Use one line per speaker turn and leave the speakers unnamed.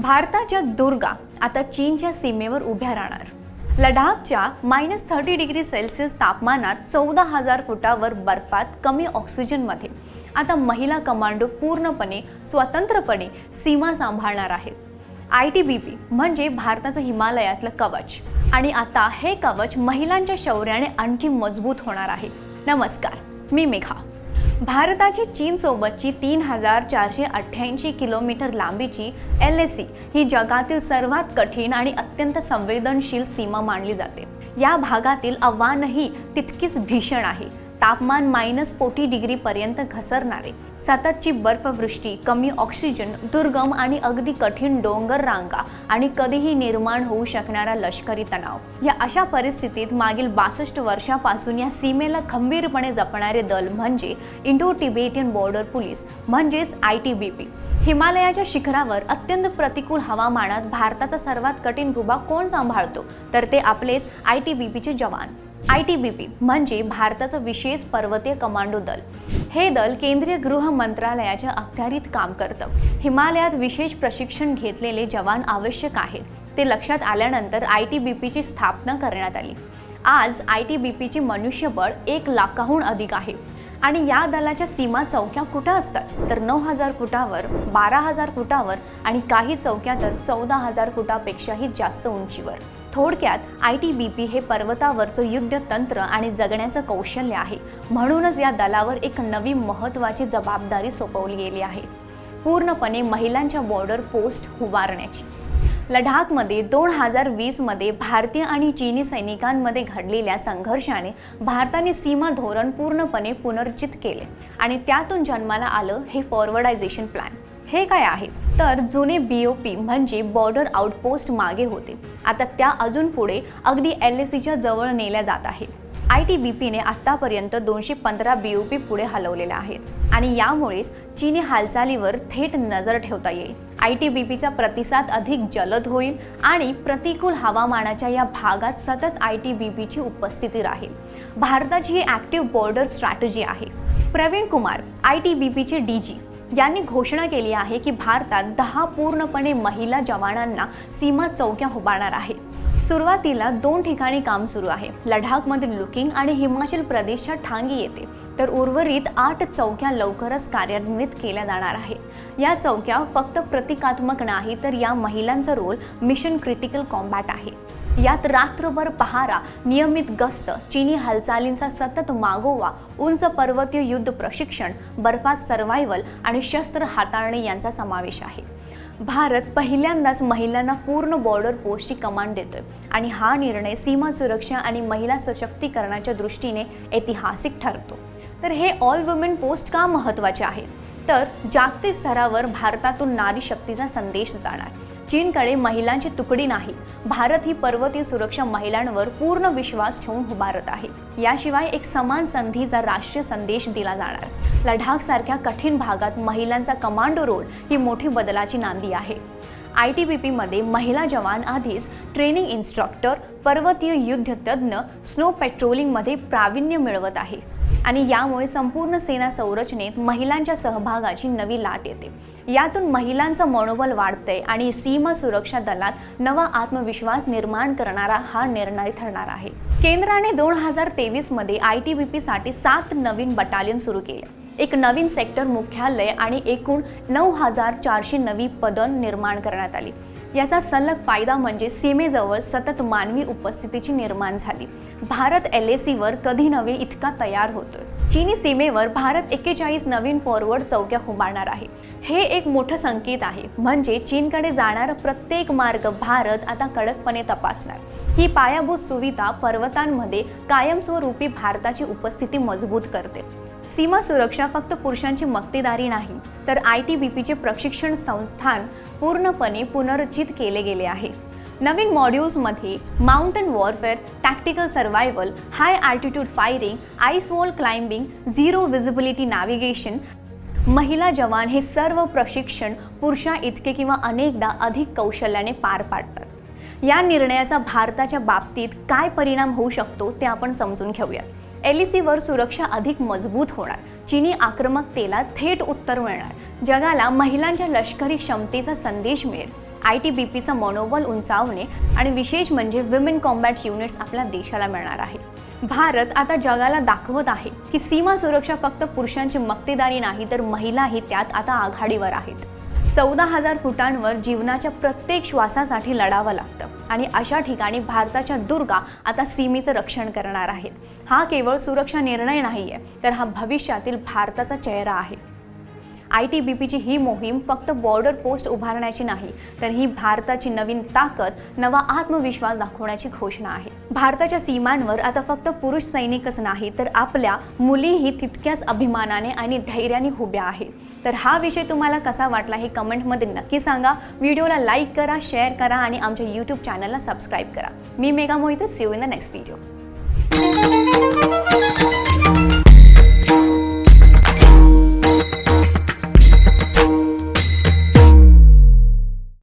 भारताच्या दुर्गा आता चीनच्या सीमेवर उभ्या राहणार. लडाखच्या मायनस थर्टी डिग्री सेल्सिअस तापमानात चौदा हजार फुटावर बर्फात कमी ऑक्सिजनमध्ये आता महिला कमांडो पूर्णपणे स्वतंत्रपणे सीमा सांभाळणार आहेत. आय टी बी पी म्हणजे भारताचं हिमालयातलं कवच. आणि आता हे कवच महिलांच्या शौर्याने आणखी मजबूत होणार आहे. नमस्कार मी मेघा. भारताची चीनसोबतची तीन हजार चारशे अठ्ठ्याऐंशी किलोमीटर लांबीची एल एस सी ही जगातील सर्वात कठीण आणि अत्यंत संवेदनशील सीमा मानली जाते. या भागातील आव्हानही तितकीच भीषण आहे. तापमान मायनस फोर्टी डिग्रीपर्यंत घसरणारे. सततची बर्फवृष्टी कमी ऑक्सिजन दुर्गम आणि अगदी कठीण डोंगर रांगा आणि कधीही निर्माण होऊ शकणारा लष्करी तणाव. या अशा परिस्थितीत मागील बासष्ट वर्षापासून या सीमेला खंबीरपणे जपणारे दल म्हणजे इंडो टिबेटियन बॉर्डर पोलीस म्हणजेच आय टी बी पी हिमालयाच्या शिखरावर अत्यंत प्रतिकूल हवामानात भारताचा सर्वात कठीण भूभाग कोण सांभाळतो? तर ते आपलेच आय टी बी पीचे जवान. आय टी बी पी म्हणजे भारताचं विशेष पर्वतीय कमांडो दल. हे दल केंद्रीय गृह मंत्रालयाच्या अखत्यारीत काम करतं. हिमालयात विशेष प्रशिक्षण घेतलेले जवान आवश्यक आहेत. ते लक्षात आल्यानंतर आय टी बी पीची स्थापना करण्यात आली. आज आय टी बी पीची मनुष्यबळ एक लाखाहून अधिक आहे. आणि या दलाच्या सीमा चौक्या कुठं असतात? तर नऊ हजार फुटावर बारा हजार फुटावर आणि काही चौक्या तर चौदा हजार फुटापेक्षाही जास्त उंचीवर. थोडक्यात आय टी बी पी हे पर्वतावरचं युद्धतंत्र आणि जगण्याचं कौशल्य आहे. म्हणूनच या दलावर एक नवी महत्त्वाची जबाबदारी सोपवली गेली आहे. पूर्णपणे महिलांच्या बॉर्डर पोस्ट उभारण्याची. लडाखमध्ये दोन हजार वीसमध्ये भारतीय आणि चीनी सैनिकांमध्ये घडलेल्या संघर्षाने भारताने सीमा धोरण पूर्णपणे पुनर्जित केले आणि त्यातून जन्माला आलं हे फॉरवर्डायझेशन प्लॅन हे काय आहे? तर जुने बी ओ पी म्हणजे बॉर्डर आउटपोस्ट मागे होते. आता त्या अजून पुढे अगदी एल एस सीच्या जवळ नेल्या जात आहेत. आय टी बी पीने आत्तापर्यंत दोनशे पंधरा बी ओ पी पुढे हलवलेल्या आहेत. आणि यामुळेच चीनी हालचालीवर थेट नजर ठेवता येईल. आय टी बी पीचा प्रतिसाद अधिक जलद होईल आणि प्रतिकूल हवामानाच्या या भागात सतत आय टी बी पीची उपस्थिती राहील. भारताची ही ॲक्टिव्ह बॉर्डर स्ट्रॅटजी आहे. Praveen Kumar I T B पीचे डी जी यांनी घोषणा केली आहे की भारतात दहा पूर्णपणे महिला जवानांना सीमा चौक्या उभारणार आहेत. सुरुवातीला दोन ठिकाणी काम सुरू आहे. लडाखमधील लुकिंग आणि हिमाचल प्रदेशच्या ठांगी येते. तर उर्वरित आठ चौक्या लवकरच कार्यान्वित केल्या जाणार आहे. या चौक्या फक्त प्रतिकात्मक नाही तर या महिलांचा रोल मिशन क्रिटिकल कॉम्बॅट आहे. यात रात्रभर पहारा नियमित गस्त चीनी हालचालींचा सतत मागोवा उंच पर्वतीय युद्ध प्रशिक्षण बर्फात सर्व्हायवल आणि शस्त्र हाताळणे यांचा समावेश आहे. भारत पहिल्यांदाच महिलांना पूर्ण बॉर्डर पोस्टची कमांड देतोय. आणि हा निर्णय सीमा सुरक्षा आणि महिला सशक्तीकरणाच्या दृष्टीने ऐतिहासिक ठरतो. तर हे ऑल वुमेन पोस्ट का महत्त्वाचे आहे? तर जागतिक स्तरावर भारतातून नारी शक्तीचा संदेश जाणार. चीनकडे महिलांची तुकडी नाही. भारत ही पर्वतीय सुरक्षा महिलांवर पूर्ण विश्वास ठेवून उभारत आहे. याशिवाय एक समान संधीचा राष्ट्रीय संदेश दिला जाणार. लडाखसारख्या कठीण भागात महिलांचा कमांडो रोल ही मोठी बदलाची नांदी आहे. आय टी बी पीमध्ये महिला जवान आधीच ट्रेनिंग इन्स्ट्रक्टर पर्वतीय युद्ध तज्ज्ञ स्नो पेट्रोलिंगमध्ये प्रावीण्य मिळवत आहे. आणि यामुळे संपूर्ण सेना संरचनेत महिलांच्या सहभागाची नवी लाट येते. यातून महिलांचं मनोबल वाढतंय आणि सीमा सुरक्षा दलात नवा आत्मविश्वास निर्माण करणारा हा निर्णय ठरणार आहे. केंद्राने दोन हजार तेवीसमध्ये आय टी बी पीसाठी सात नवीन बटालियन सुरू केले. एक नवीन सेक्टर मुख्यालय आणि एकूण नऊ हजार चारशे नवी पदं निर्माण करण्यात आली. याचा सलग फायदा म्हणजे सीमेजवळ सतत मानवी उपस्थितीची निर्माण झाली. भारत एल ए सीवर कधी नव्हे इतका तयार होतोय. चीनी सीमेवर भारत एक्केचाळीस नवीन फॉरवर्ड चौक्या उभारणार आहे. हे एक मोठं संकेत आहे. म्हणजे चीनकडे जाणारा प्रत्येक मार्ग भारत आता कडकपणे तपासणार. ही पायाभूत सुविधा पर्वतांमध्ये कायमस्वरूपी भारताची उपस्थिती मजबूत करते. सीमा सुरक्षा फक्त पुरुषांची मक्तेदारी नाही तर आय टी बी पीचे प्रशिक्षण संस्थान पूर्णपणे पुनर्रचित केले गेले आहे. नवीन मॉड्यूल्समध्ये mountain warfare tactical survival high altitude firing ice wall climbing zero visibility navigation महिला जवान हे सर्व प्रशिक्षण पुरुषा इतके किंवा अनेकदा अधिक कौशल्याने पार पाडतात. या निर्णयाचा भारताच्या बाबतीत काय परिणाम होऊ शकतो ते आपण समजून घेऊयात. एल सीवर सुरक्षा अधिक मजबूत होणार. चीनी आक्रमकतेला थेट उत्तर मिळणार. जगाला महिलांच्या लष्करी क्षमतेचा संदेश मिळेल. आय टी बी पीचं मनोबल उंचावणे आणि विशेष म्हणजे विमेन कॉम्बॅट युनिट्स आपल्या देशाला मिळणार आहे भारत आता जगाला दाखवत आहे की सीमा सुरक्षा फक्त पुरुषांची मक्तेदारी नाही तर महिलाही त्यात आता आघाडीवर आहेत. चौदा हजार फुटांवर जीवनाच्या प्रत्येक श्वासासाठी लढावं लागतं. आणि अशा ठिकाणी भारताच्या दुर्गा आता सीमेचं रक्षण करणार आहेत. हा केवळ सुरक्षा निर्णय नाही आहे तर हा भविष्यातील भारताचा चेहरा आहे. आय टी बी पीची ही मोहीम फक्त बॉर्डर पोस्ट उभारण्याची नाही तर ही भारताची नवीन ताकद नवा आत्मविश्वास दाखवण्याची घोषणा आहे. भारताच्या सीमांवर आता फक्त पुरुष सैनिकच नाही तर आपल्या मुलीही तितक्याच अभिमानाने आणि धैर्याने उभ्या आहेत. तर हा विषय तुम्हाला कसा वाटला हे कमेंटमध्ये नक्की सांगा. व्हिडिओला लाईक करा शेअर करा आणि आमच्या यूट्यूब चॅनलला सबस्क्राईब करा. मी mega Mohit see you in the next video